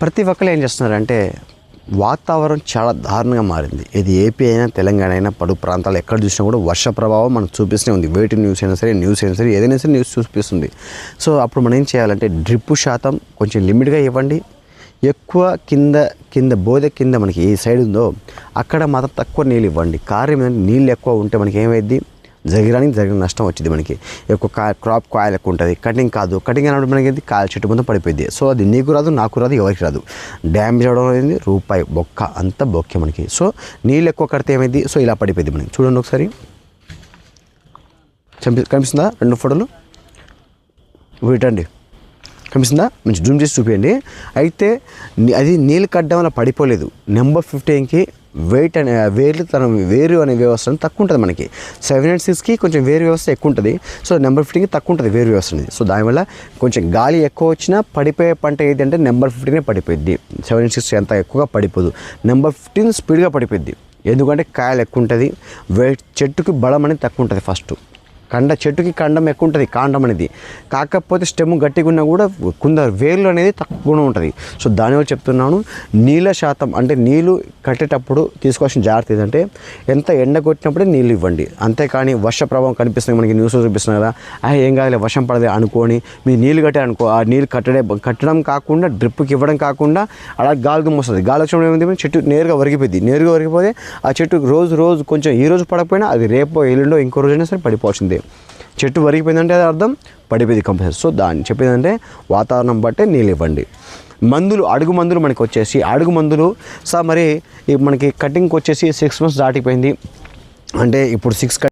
ప్రతి ఒక్కరు ఏం చేస్తున్నారంటే వాతావరణం చాలా దారుణంగా మారింది. ఇది ఏపీ అయినా తెలంగాణ అయినా పడు ప్రాంతాలు ఎక్కడ చూసినా కూడా వర్ష ప్రభావం మనకు చూపిస్తూనే ఉంది. వెయిట్ న్యూస్ అయినా సరే న్యూస్ అయినా సరే ఏదైనా సరే న్యూస్ చూపిస్తుంది. సో అప్పుడు మనం ఏం చేయాలంటే డ్రిప్ శాతం కొంచెం లిమిట్గా ఇవ్వండి. ఎక్కువ కింద కింద బోధ కింద మనకి ఏ సైడ్ ఉందో అక్కడ మాత్రం తక్కువ నీళ్ళు ఇవ్వండి. కారణం నీళ్ళు ఎక్కువ ఉంటే మనకి ఏమైంది జరిగడానికి జరిగిన నష్టం వచ్చింది మనకి. ఎక్కువ కా క్రాప్ కాయలు ఎక్కువ ఉంటుంది. కటింగ్ కాదు. కటింగ్ అన్నప్పుడు మనకి ఏంది కాయల చెట్టు మొత్తం పడిపోయింది. సో అది నీకు రాదు నాకు రాదు ఎవరికి రాదు. డ్యామేజ్ అవడం అనేది రూపాయి బొక్క అంత బొక్కే మనకి. సో నీళ్ళు ఎక్కువ కడితే ఏమైంది? సో ఇలా పడిపోయింది మనకి. చూడండి ఒకసారి. కనిపిస్తుందా? రెండు ఫోటోలు. వీటండి. కనిపిస్తుందా? మంచి జూమ్ చేసి చూపించండి అయితే అది నీళ్ళు కట్టడం వల్ల పడిపోలేదు. నెంబర్ ఫిఫ్టీన్కి వెయిట్ అనే వేర్లు తన వేరు అనే వ్యవస్థ తక్కువ ఉంటుంది మనకి సెవెన్ అండ్ సిక్స్కి కొంచెం వేరు వ్యవస్థ ఎక్కువ ఉంటుంది సో నెంబర్ ఫిఫ్టీన్కి తక్కువ ఉంటుంది వేరు వ్యవస్థ అనేది. సో దానివల్ల కొంచెం గాలి ఎక్కువ వచ్చినా పడిపోయే పంట ఏంటంటే నెంబర్ ఫిఫ్టీనే పడిపోయింది సెవెన్ అండ్ సిక్స్ ఎంత ఎక్కువగా పడిపోదు. నెంబర్ ఫిఫ్టీన్ స్పీడ్గా పడిపోద్ది ఎందుకంటే కాయలు ఎక్కువ ఉంటుంది వెయిట్ చెట్టుకి బలం అనేది తక్కువ ఉంటుంది ఫస్ట్ కండ చెట్టుకి కండం ఎక్కువ ఉంటుంది కాండం అనేది. కాకపోతే స్టెమ్ గట్టిగా ఉన్నా కూడా కుంద వేర్లు అనేది తక్కువ ఉంటుంది. సో దానివల్ల చెప్తున్నాను నీళ్ళ శాతం అంటే నీళ్ళు కట్టేటప్పుడు తీసుకోవాల్సిన జాగ్రత్త ఏంటంటే ఎంత ఎండ కొట్టినప్పుడే నీళ్ళు ఇవ్వండి. అంతేకాని వర్ష ప్రభావం కనిపిస్తుంది మనకి న్యూస్ చూపిస్తున్నారు కదా ఆ ఏం కాదులే వర్షం పడదే అనుకొని మీరు నీళ్ళు కట్టే అనుకో ఆ నీళ్ళు కట్టడే కట్టడం కాకుండా డ్రిప్కి ఇవ్వడం కాకుండా అలా గాలి దుమ్ము వస్తుంది గాలి వచ్చినప్పుడు ఏమైంది చెట్టు నేరుగా వరిగిపోయింది నేరుగా వరిగిపోతే ఆ చెట్టు రోజు రోజు కొంచెం ఈ రోజు పడకపోయినా అది రేపో ఎల్లుండో ఇంకో రోజైనా సరే పడిపోవాల్సిందే. చెట్టు వరిగిపోయిందంటే అది అర్థం? పడిపోయింది కంపల్సరీ. సో దాన్ని చెప్పేదంటే వాతావరణం బట్టే నీళ్ళు ఇవ్వండి. మందులు అడుగు మందులు మనకి వచ్చేసి అడుగు మందులు సార్ మరి మనకి కటింగ్కి వచ్చేసి సిక్స్ మంత్స్ దాటిపోయింది. అంటే ఇప్పుడు సిక్స్